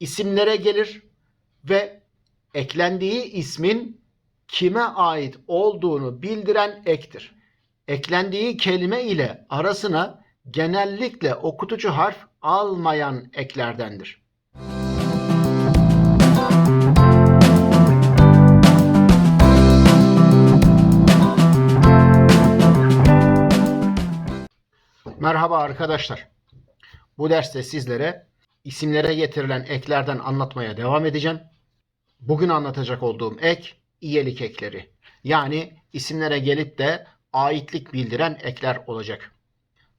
isimlere gelir ve eklendiği ismin kime ait olduğunu bildiren ektir. Eklendiği kelime ile arasına genellikle okutucu harf almayan eklerdendir. Merhaba arkadaşlar. Bu derste sizlere isimlere getirilen eklerden anlatmaya devam edeceğim. Bugün anlatacak olduğum ek iyelik ekleri. Yani isimlere gelip de aitlik bildiren ekler olacak.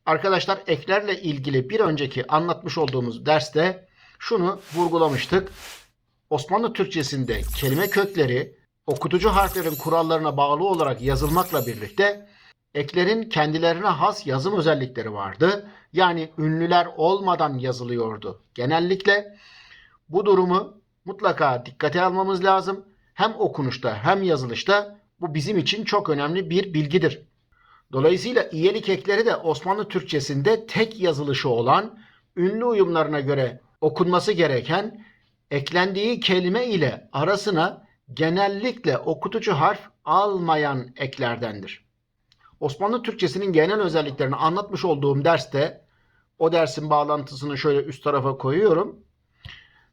Arkadaşlar eklerle ilgili bir önceki anlatmış olduğumuz derste şunu vurgulamıştık. Osmanlı Türkçesinde kelime kökleri okutucu harflerin kurallarına bağlı olarak yazılmakla birlikte eklerin kendilerine has yazım özellikleri vardı. Yani ünlüler olmadan yazılıyordu. Genellikle bu durumu mutlaka dikkate almamız lazım. Hem okunuşta hem yazılışta bu bizim için çok önemli bir bilgidir. Dolayısıyla iyelik ekleri de Osmanlı Türkçesinde tek yazılışı olan ünlü uyumlarına göre okunması gereken eklendiği kelime ile arasına genellikle okutucu harf almayan eklerdendir. Osmanlı Türkçesinin genel özelliklerini anlatmış olduğum derste o dersin bağlantısını şöyle üst tarafa koyuyorum.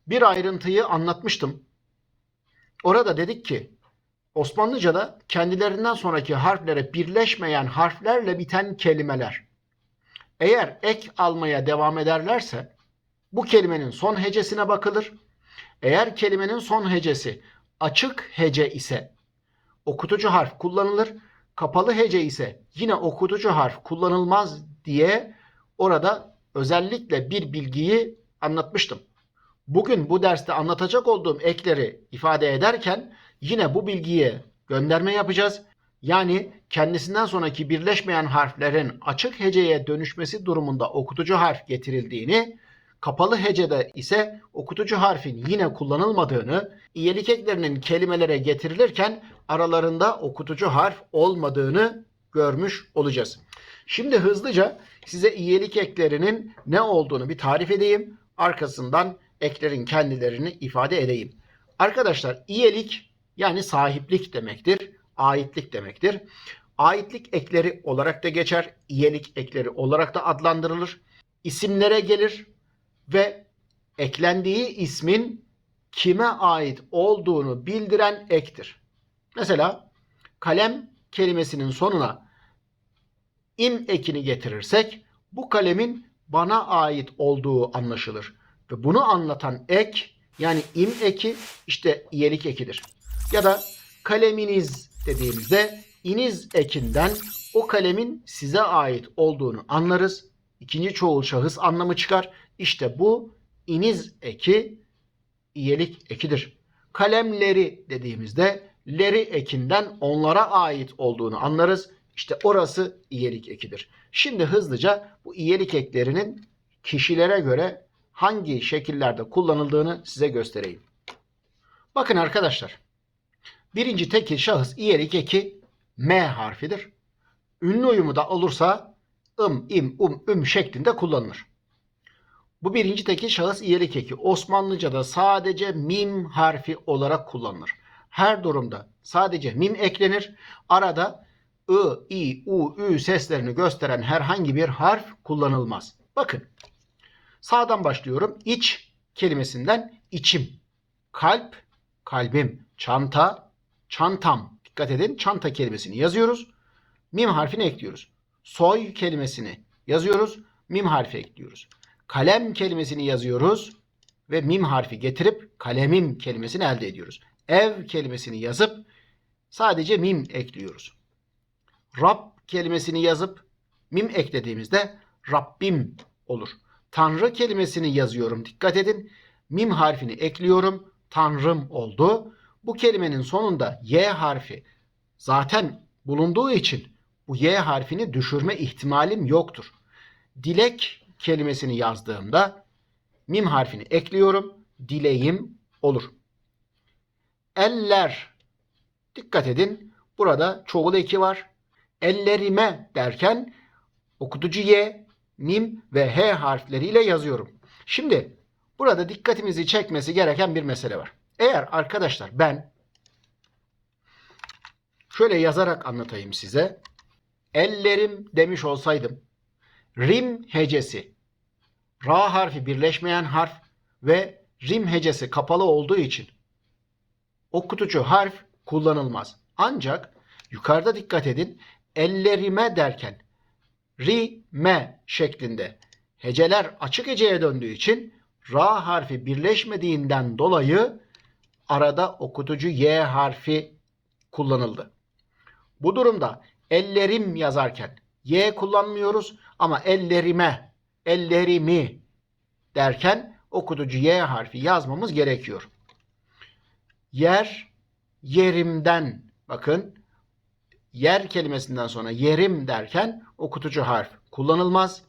Bir ayrıntıyı anlatmıştım. Orada dedik ki Osmanlıca'da kendilerinden sonraki harflere birleşmeyen harflerle biten kelimeler eğer ek almaya devam ederlerse bu kelimenin son hecesine bakılır. Eğer kelimenin son hecesi açık hece ise okutucu harf kullanılır. Kapalı hece ise yine okutucu harf kullanılmaz diye orada özellikle bir bilgiyi anlatmıştım. Bugün bu derste anlatacak olduğum ekleri ifade ederken yine bu bilgiye gönderme yapacağız. Yani kendisinden sonraki birleşmeyen harflerin açık heceye dönüşmesi durumunda okutucu harf getirildiğini, kapalı hecede ise okutucu harfin yine kullanılmadığını, iyelik eklerinin kelimelere getirilirken aralarında okutucu harf olmadığını görmüş olacağız. Şimdi hızlıca size iyelik eklerinin ne olduğunu bir tarif edeyim. Arkasından eklerin kendilerini ifade edeyim. Arkadaşlar iyelik yani sahiplik demektir. Aitlik demektir. Aitlik ekleri olarak da geçer. İyelik ekleri olarak da adlandırılır. İsimlere gelir ve eklendiği ismin kime ait olduğunu bildiren ektir. Mesela kalem kelimesinin sonuna im ekini getirirsek bu kalemin bana ait olduğu anlaşılır. Ve bunu anlatan ek yani im eki işte iyelik ekidir. Ya da kaleminiz dediğimizde iniz ekinden o kalemin size ait olduğunu anlarız. İkinci çoğul şahıs anlamı çıkar. İşte bu iniz eki iyelik ekidir. Kalemleri dediğimizde leri ekinden onlara ait olduğunu anlarız. İşte orası iyelik ekidir. Şimdi hızlıca bu iyelik eklerinin kişilere göre hangi şekillerde kullanıldığını size göstereyim. Bakın arkadaşlar. Birinci tekil şahıs iyelik eki M harfidir. Ünlü uyumu da olursa ım, im, um, üm şeklinde kullanılır. Bu birinci tekil şahıs iyelik eki Osmanlıca'da sadece mim harfi olarak kullanılır. Her durumda sadece mim eklenir. Arada ı, i, u, ü seslerini gösteren herhangi bir harf kullanılmaz. Bakın sağdan başlıyorum. İç kelimesinden içim, kalp, kalbim, çanta, çantam. Dikkat edin çanta kelimesini yazıyoruz. Mim harfini ekliyoruz. Soy kelimesini yazıyoruz. Mim harfi ekliyoruz. Kalem kelimesini yazıyoruz ve mim harfi getirip kalemim kelimesini elde ediyoruz. Ev kelimesini yazıp sadece mim ekliyoruz. Rab kelimesini yazıp mim eklediğimizde Rabbim olur. Tanrı kelimesini yazıyorum. Dikkat edin. Mim harfini ekliyorum. Tanrım oldu. Bu kelimenin sonunda Y harfi zaten bulunduğu için bu Y harfini düşürme ihtimalim yoktur. Dilek kelimesini yazdığımda mim harfini ekliyorum. Dileğim olur. Eller. Dikkat edin. Burada çoğul eki var. Ellerime derken okutucu Y, mim ve H harfleriyle yazıyorum. Şimdi Burada dikkatimizi çekmesi gereken bir mesele var. Eğer arkadaşlar ben şöyle yazarak anlatayım size. Ellerim demiş olsaydım rim hecesi ra harfi birleşmeyen harf ve rim hecesi kapalı olduğu için okutucu harf kullanılmaz. Ancak yukarıda dikkat edin ellerime derken ri me şeklinde heceler açık heceye döndüğü için ra harfi birleşmediğinden dolayı arada okutucu y harfi kullanıldı. Bu durumda ellerim yazarken y kullanmıyoruz ama ellerime, ellerimi derken okutucu y harfi yazmamız gerekiyor. Yer, yerimden bakın yer kelimesinden sonra yerim derken okutucu harf kullanılmaz.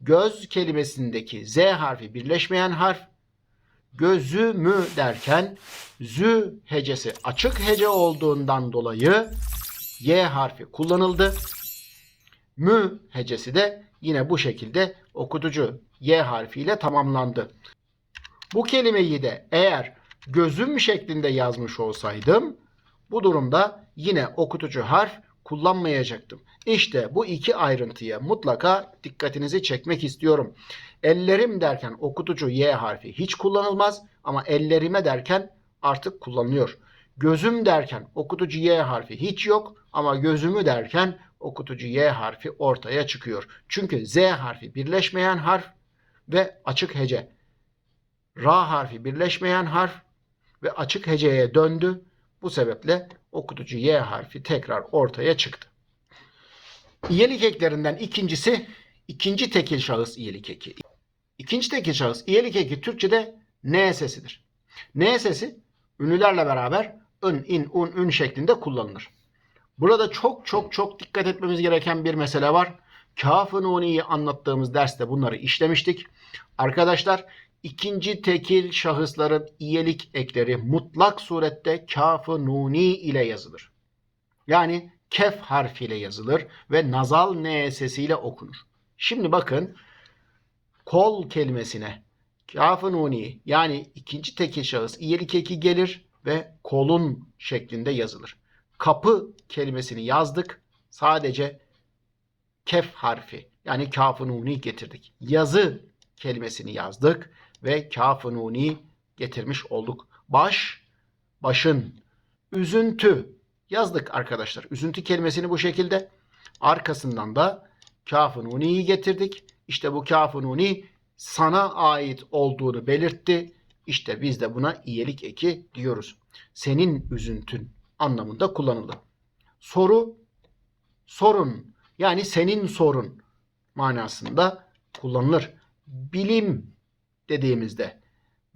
Göz kelimesindeki z harfi birleşmeyen harf gözümü derken zü hecesi açık hece olduğundan dolayı y harfi kullanıldı. Mü hecesi de yine bu şekilde okutucu y harfiyle tamamlandı. Bu kelimeyi de eğer gözüm şeklinde yazmış olsaydım bu durumda yine okutucu harf kullanmayacaktım. İşte bu iki ayrıntıya mutlaka dikkatinizi çekmek istiyorum. Ellerim derken okutucu y harfi hiç kullanılmaz ama ellerime derken artık kullanılıyor. Gözüm derken okutucu y harfi hiç yok ama gözümü derken okutucu y harfi ortaya çıkıyor. Çünkü z harfi birleşmeyen harf ve açık hece. Ra harfi birleşmeyen harf ve açık heceye döndü. Bu sebeple okutucu y harfi tekrar ortaya çıktı. İyelik eklerinden ikincisi ikinci tekil şahıs iyelik eki. İkinci tekil şahıs iyelik eki Türkçe'de n sesidir. N sesi ünlülerle beraber ın, in, un, ün şeklinde kullanılır. Burada çok çok çok dikkat etmemiz gereken bir mesele var. Kaf-ı Nuni'yi anlattığımız derste bunları işlemiştik. Arkadaşlar ikinci tekil şahısların iyelik ekleri mutlak surette kaf-ı Nuni ile yazılır. Yani kef harfiyle yazılır ve nazal n sesiyle okunur. Şimdi bakın kol kelimesine kaf-ı nuni yani ikinci tekil şahıs iyelik eki gelir ve kolun şeklinde yazılır. Kapı kelimesini yazdık. Sadece kef harfi yani kaf-ı nuni getirdik. Yazı kelimesini yazdık ve kaf-ı nuni getirmiş olduk. Baş, başın, üzüntü yazdık arkadaşlar. Üzüntü kelimesini bu şekilde arkasından da kaf-ı nuni'yi getirdik. İşte bu kaf-ı nuni sana ait olduğunu belirtti. İşte biz de buna iyilik eki diyoruz. Senin üzüntün anlamında kullanılır. Soru, sorun yani senin sorun manasında kullanılır. Bilim dediğimizde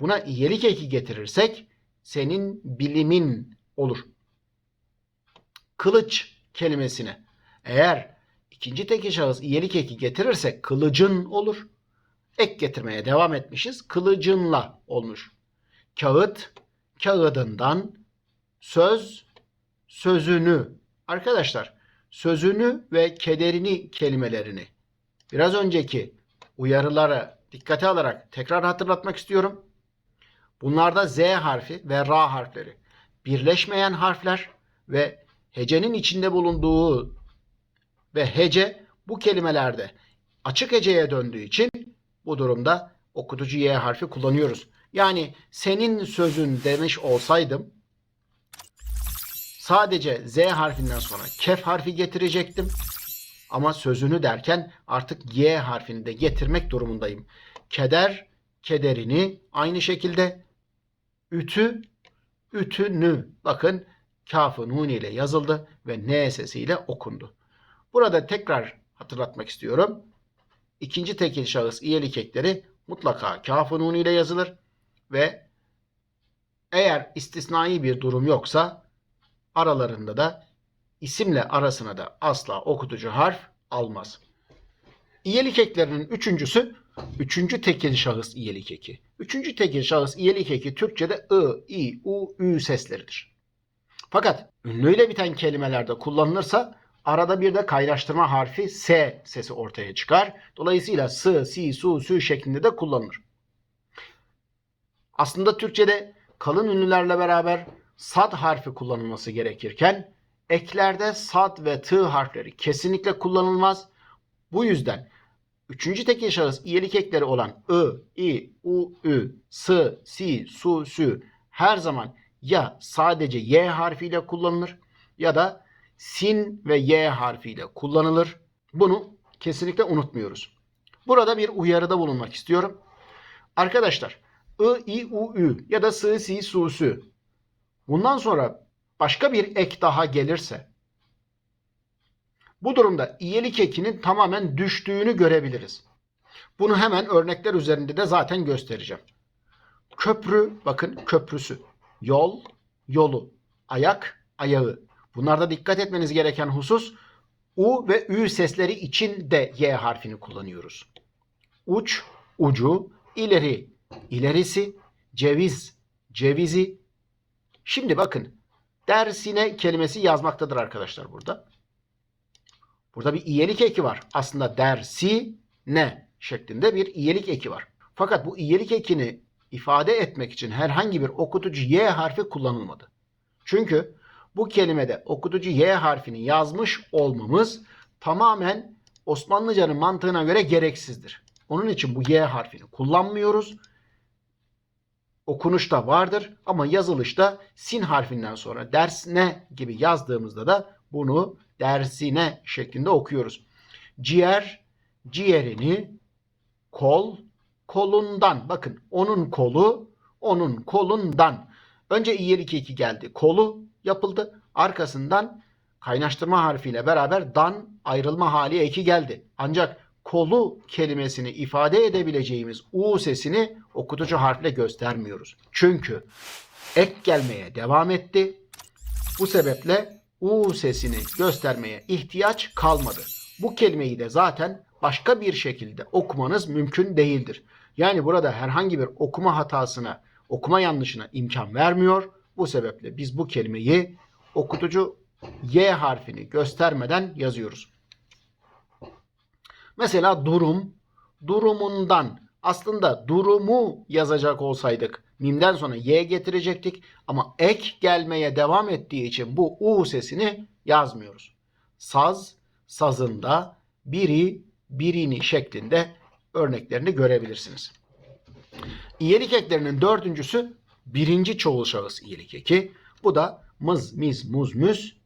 buna iyilik eki getirirsek senin bilimin olur. Kılıç kelimesine eğer ikinci tekil şahıs iyilik eki getirirsek kılıcın olur. Ek getirmeye devam etmişiz. Kılıcınla olmuş. Kağıt, kağıdından, söz, sözünü. Arkadaşlar sözünü ve kederini kelimelerini biraz önceki uyarılara dikkate alarak tekrar hatırlatmak istiyorum. Bunlarda Z harfi ve Ra harfleri birleşmeyen harfler ve hecenin içinde bulunduğu ve hece bu kelimelerde açık heceye döndüğü için bu durumda okutucu Y harfi kullanıyoruz. Yani senin sözün demiş olsaydım sadece Z harfinden sonra kef harfi getirecektim. Ama sözünü derken artık Y harfini de getirmek durumundayım. Keder, kederini aynı şekilde ütü, ütünü. Bakın kafı nun ile yazıldı ve n sesiyle okundu. Burada tekrar hatırlatmak istiyorum. İkinci tekil şahıs iyelik ekleri mutlaka kafı nun ile yazılır ve eğer istisnai bir durum yoksa aralarında da isimle arasına da asla okutucu harf almaz. İyelik eklerinin üçüncüsü üçüncü tekil şahıs iyelik eki. Üçüncü tekil şahıs iyelik eki Türkçe'de ı, i, u, ü sesleridir. Fakat ünlüyle biten kelimelerde kullanılırsa arada bir de kaynaştırma harfi S sesi ortaya çıkar. Dolayısıyla s, si, su, sü şeklinde de kullanılır. Aslında Türkçe'de kalın ünlülerle beraber sad harfi kullanılması gerekirken eklerde sad ve tı harfleri kesinlikle kullanılmaz. Bu yüzden üçüncü tekil şahıs iyelik ekleri olan ı, i, u, ü, s, si, su, sü her zaman ya sadece y harfiyle kullanılır ya da sin ve y harfiyle kullanılır. Bunu kesinlikle unutmuyoruz. Burada bir uyarıda bulunmak istiyorum. Arkadaşlar I, I, U, Ü ya da S, Si, Su, Sü. Bundan sonra başka bir ek daha gelirse bu durumda iyelik ekinin tamamen düştüğünü görebiliriz. Bunu hemen örnekler üzerinde de zaten göstereceğim. Köprü, bakın köprüsü. Yol, yolu. Ayak, ayağı. Bunlarda dikkat etmeniz gereken husus U ve Ü sesleri için de Y harfini kullanıyoruz. Uç, ucu, ileri, ilerisi, ceviz, cevizi. Şimdi bakın dersine kelimesi yazmaktadır arkadaşlar burada. Burada bir iyelik eki var. Aslında dersi ne şeklinde bir iyelik eki var. Fakat bu iyelik ekini ifade etmek için herhangi bir okutucu Y harfi kullanılmadı. Çünkü bu kelimede okutucu Y harfini yazmış olmamız tamamen Osmanlıcanın mantığına göre gereksizdir. Onun için bu Y harfini kullanmıyoruz. Okunuşta vardır ama yazılışta sin harfinden sonra dersine gibi yazdığımızda da bunu dersine şeklinde okuyoruz. Ciğer, ciğerini, kol, kolundan. Bakın onun kolu, onun kolundan. Önce iyelik eki geldi. Kolu yapıldı. Arkasından kaynaştırma harfiyle beraber dan ayrılma hali eki geldi. Ancak kolu kelimesini ifade edebileceğimiz u sesini okutucu harfle göstermiyoruz. Çünkü ek gelmeye devam etti. Bu sebeple u sesini göstermeye ihtiyaç kalmadı. Bu kelimeyi de zaten başka bir şekilde okumanız mümkün değildir. Yani burada herhangi bir okuma hatasına, okuma yanlışına imkan vermiyor. Bu sebeple biz bu kelimeyi okutucu Y harfini göstermeden yazıyoruz. Mesela durum, durumundan aslında durumu yazacak olsaydık mimden sonra y getirecektik ama ek gelmeye devam ettiği için bu u sesini yazmıyoruz. Saz, sazında, biri, birini şeklinde örneklerini görebilirsiniz. İyelik eklerinin dördüncüsü birinci çoğul şahıs iyelik eki. Bu da mız, miz, muz, müz.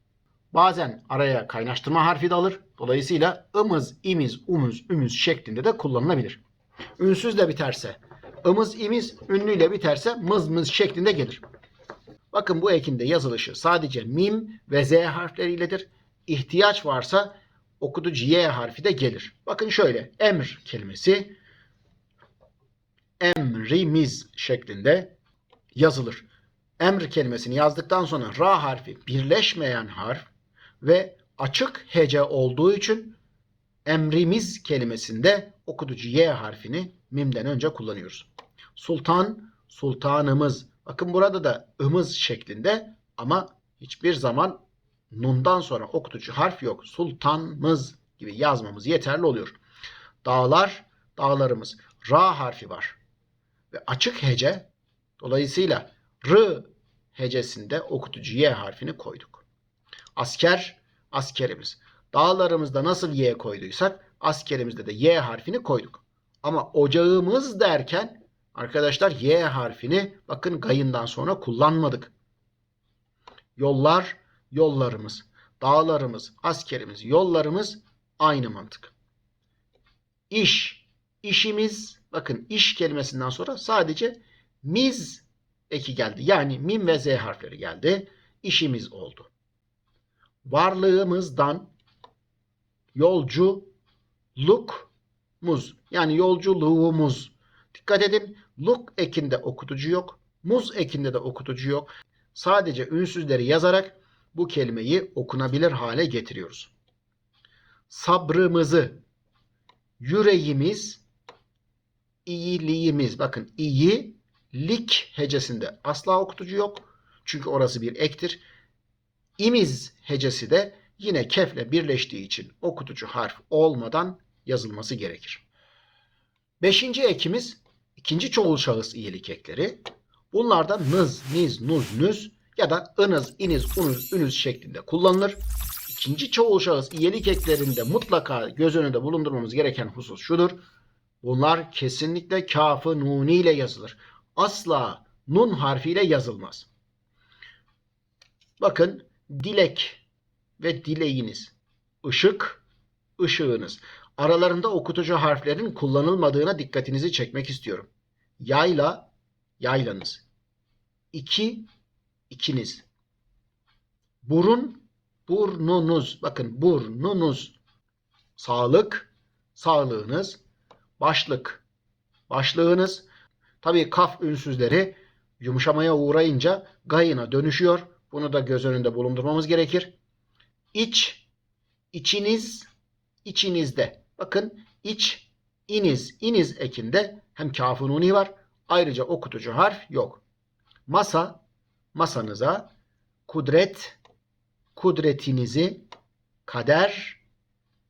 Bazen araya kaynaştırma harfi de alır. Dolayısıyla ımız, imiz, umuz, ümüz şeklinde de kullanılabilir. Ünsüzle biterse ımız, imiz, ünlüyle biterse mız, mız şeklinde gelir. Bakın bu ekinde yazılışı sadece mim ve z harfleriyledir. İhtiyaç varsa okutucu y harfi de gelir. Bakın şöyle emr kelimesi emrimiz şeklinde yazılır. Emr kelimesini yazdıktan sonra ra harfi birleşmeyen harf ve açık hece olduğu için emrimiz kelimesinde okutucu y harfini mimden önce kullanıyoruz. Sultan, sultanımız. Bakın burada da ımız şeklinde ama hiçbir zaman nundan sonra okutucu harf yok. Sultanımız gibi yazmamız yeterli oluyor. Dağlar, dağlarımız. Ra harfi var. Ve açık hece dolayısıyla r hecesinde okutucu y harfini koyduk. Asker, askerimiz. Dağlarımızda nasıl y koyduysak askerimizde de y harfini koyduk. Ama ocağımız derken arkadaşlar y harfini bakın gayından sonra kullanmadık. Yollar, yollarımız. Dağlarımız, askerimiz, yollarımız aynı mantık. İş, işimiz bakın iş kelimesinden sonra sadece miz eki geldi. Yani mim ve z harfleri geldi. İşimiz oldu. Varlığımızdan yolculukmuz yani yolculuğumuz. Dikkat edin luk ekinde okutucu yok. Muz ekinde de okutucu yok. Sadece ünsüzleri yazarak bu kelimeyi okunabilir hale getiriyoruz. Sabrımızı, yüreğimiz, iyiliğimiz. Bakın iyi, lik hecesinde asla okutucu yok. Çünkü orası bir ektir. İmiz hecesi de yine kefle birleştiği için okutucu harf olmadan yazılması gerekir. Beşinci ekimiz ikinci çoğul şahıs iyilik ekleri. Bunlarda nız, niz, nuz, nüz ya da ınız, iniz, unuz, ünüz şeklinde kullanılır. İkinci çoğul şahıs iyelik eklerinde mutlaka göz önünde bulundurmamız gereken husus şudur. Bunlar kesinlikle kafı nuni ile yazılır. Asla nun harfiyle yazılmaz. Bakın dilek ve dileğiniz. Işık, ışığınız. Aralarında okutucu harflerin kullanılmadığına dikkatinizi çekmek istiyorum. Yayla, yaylanız. İki, ikiniz. Burun, burnunuz. Bakın burnunuz. Sağlık, sağlığınız. Başlık, başlığınız. Tabii kaf ünsüzleri yumuşamaya uğrayınca gayına dönüşüyor. Bunu da göz önünde bulundurmamız gerekir. İç, içiniz, içinizde. Bakın iç, iniz, iniz ekinde hem kaf-ı nuni var. Ayrıca okutucu harf yok. Masa, masanıza. Kudret, kudretinizi. Kader,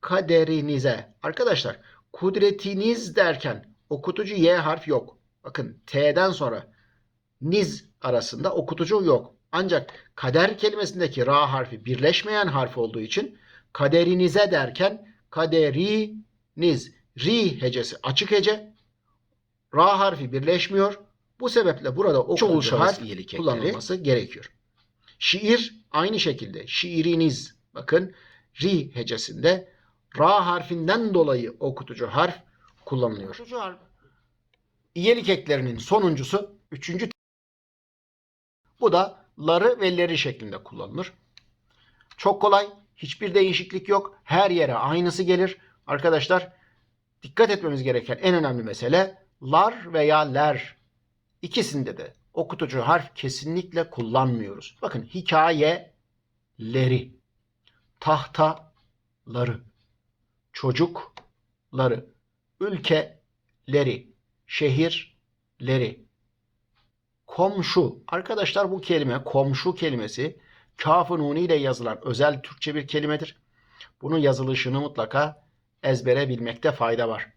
kaderinize. Arkadaşlar kudretiniz derken okutucu Y harf yok. Bakın T'den sonra niz arasında okutucu yok. Ancak kader kelimesindeki ra harfi birleşmeyen harf olduğu için kaderinize derken kaderiniz ri hecesi açık hece ra harfi birleşmiyor. Bu sebeple burada okutucu harf kullanılması gerekiyor. Şiir aynı şekilde şiiriniz bakın ri hecesinde ra harfinden dolayı okutucu harf kullanılıyor. Okutucu harf İyelik eklerinin sonuncusu üçüncü bu da ları ve leri şeklinde kullanılır. Çok kolay. Hiçbir değişiklik yok. Her yere aynısı gelir. Arkadaşlar dikkat etmemiz gereken en önemli mesele lar veya ler. İkisinde de okutucu harf kesinlikle kullanmıyoruz. Bakın hikayeleri, tahtaları, çocukları, ülkeleri, şehirleri, komşu. Arkadaşlar bu kelime komşu kelimesi kaf-ı nuni ile yazılan özel Türkçe bir kelimedir. Bunun yazılışını mutlaka ezbere bilmekte fayda var.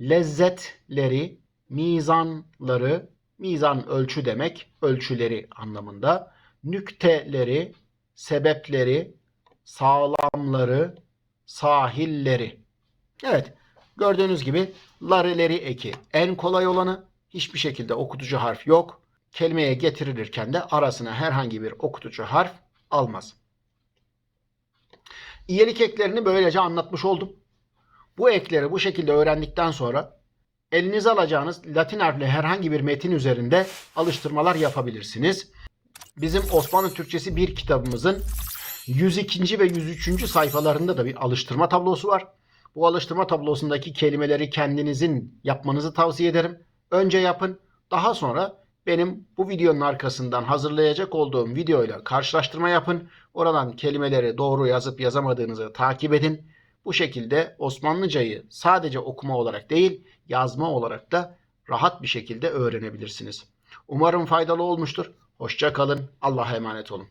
Lezzetleri, mizanları, mizan ölçü demek, ölçüleri anlamında. Nükteleri, sebepleri, sağlamları, sahilleri. Evet, gördüğünüz gibi larileri eki en kolay olanı. Hiçbir şekilde okutucu harf yok. Kelimeye getirilirken de arasına herhangi bir okutucu harf almaz. İyelik eklerini böylece anlatmış oldum. Bu ekleri bu şekilde öğrendikten sonra elinize alacağınız Latin harfli herhangi bir metin üzerinde alıştırmalar yapabilirsiniz. Bizim Osmanlı Türkçesi bir kitabımızın 102. ve 103. sayfalarında da bir alıştırma tablosu var. Bu alıştırma tablosundaki kelimeleri kendinizin yapmanızı tavsiye ederim. Önce yapın. Daha sonra benim bu videonun arkasından hazırlayacak olduğum videoyla karşılaştırma yapın. Oradan kelimeleri doğru yazıp yazamadığınızı takip edin. Bu şekilde Osmanlıcayı sadece okuma olarak değil, yazma olarak da rahat bir şekilde öğrenebilirsiniz. Umarım faydalı olmuştur. Hoşça kalın. Allah'a emanet olun.